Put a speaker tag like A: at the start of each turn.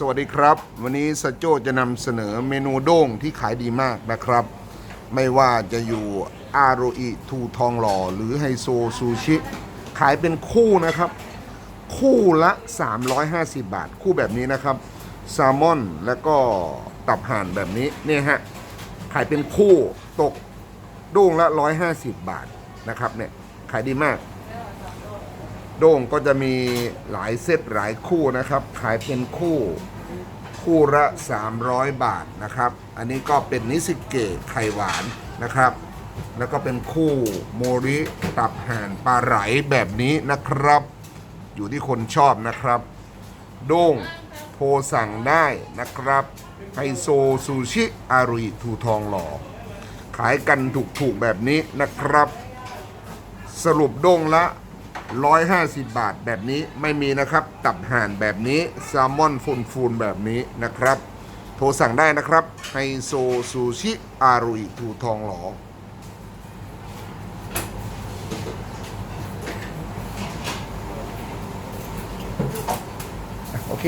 A: สวัสดีครับ วันนี้สโจจะนำเสนอเมนูโด้งที่ขายดีมากนะครับ ไม่ว่าจะอยู่อาโรอิทูทองหล่อ หรือไฮโซซูชิ ขายเป็นคู่นะครับ คู่ละ 350 บาท คู่แบบนี้นะครับแซลมอนแล้วก็ตับห่านแบบนี้เนี่ยฮะขายเป็นคู่ตกโด้งละ 150 บาทนะครับเนี่ยขายดีมาก โด่งก็จะมีหลายเซตหลายคู่นะครับ ขายเป็นคู่คู่ละ 300 บาทนะครับ อันนี้ก็เป็นนิสิเกะไข่หวานนะครับ แล้วก็เป็นคู่โมริตับห่านปลาไหลแบบนี้นะครับ อยู่ที่คนชอบนะครับ โด่งโทรสั่งได้นะครับไฮโซซูชิอารุยทูทองหล่อขายกันถูกๆแบบนี้นะครับ สรุปโด้งละ 150 บาทแบบนี้ไม่มีนะครับ ตับห่านแบบนี้แซลมอนฟูนฟูนๆแบบนี้นะครับ โทรสั่งได้นะครับไฮโซซูชิอารุยทูทองหลออะโอเค